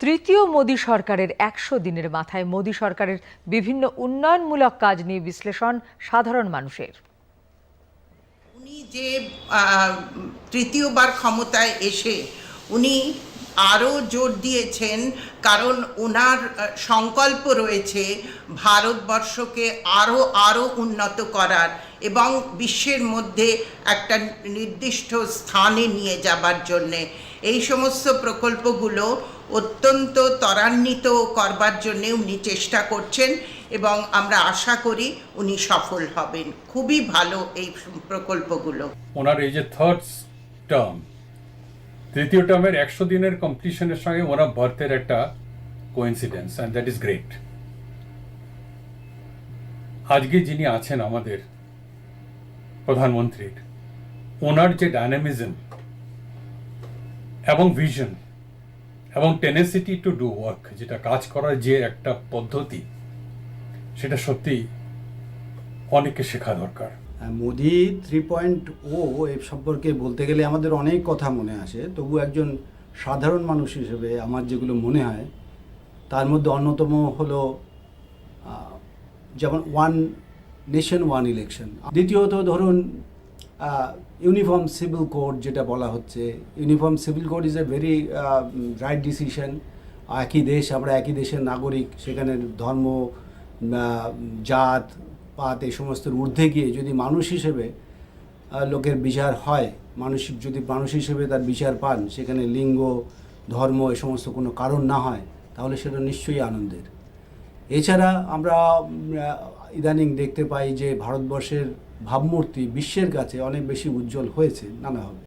তৃতীয় মোদী সরকারের একশো দিনের মাথায় মোদী সরকারের বিভিন্ন উন্নয়নমূলক কাজ নিয়ে বিশ্লেষণ সাধারণ মানুষের। উনি যে তৃতীয়বার ক্ষমতায় এসে উনি আরও জোর দিয়েছেন, কারণ ওনার সংকল্প রয়েছে ভারতবর্ষকে আরও আরও উন্নত করার এবং বিশ্বের মধ্যে একটা নির্দিষ্ট স্থানে নিয়ে যাবার জন্যে। এই সমস্ত প্রকল্পগুলো অত্যন্ত ত্বরান্বিত করবার জন্যে উনি চেষ্টা করছেন এবং আমরা আশা করি উনি সফল হবেন। খুবই ভালো এই প্রকল্পগুলো। ওনার এই যে থার্ড টার্ম তৃতীয় টার্মের একশো দিনের কমপ্লিশনের সঙ্গে ওনার বার্থের একটা coincidence and that is great আজকে যিনি আছেন আমাদের প্রধানমন্ত্রীর, ওনার যে ডায়নামিজম এবং ভিশন এবং টেনেসিটি টু ডু ওয়ার্ক যেটা কাজ করার যে একটা পদ্ধতি, সেটা সত্যি অনেককে শেখা দরকার। মোদি থ্রি পয়েন্ট ও এ সম্পর্কে বলতে গেলে আমাদের অনেক কথা মনে আসে। তবু একজন সাধারণ মানুষ হিসেবে আমার যেগুলো মনে হয়, তার মধ্যে অন্যতম হলো যেমন ওয়ান নেশন, ওয়ান ইলেকশন। দ্বিতীয়ত ধরুন ইউনিফর্ম সিভিল কোড যেটা বলা হচ্ছে। Uniform civil code is a very right decision. একই দেশ, আমরা একই দেশের নাগরিক সেখানে ধর্ম জাত পাত এই সমস্ত ঊর্ধ্বে গিয়ে যদি মানুষ হিসেবে লোকের বিচার হয়, মানুষ যদি মানুষ হিসেবে তার বিচার পান, সেখানে লিঙ্গ, ধর্ম এ সমস্ত কোনো কারণ না হয়, তাহলে সেটা নিশ্চয়ই আনন্দের। এছাড়া আমরা ইদানিং দেখতে পাই যে ভারতবর্ষের ভাবমূর্তি বিশ্বের কাছে অনেক বেশি উজ্জ্বল হয়েছে, নানাভাবে।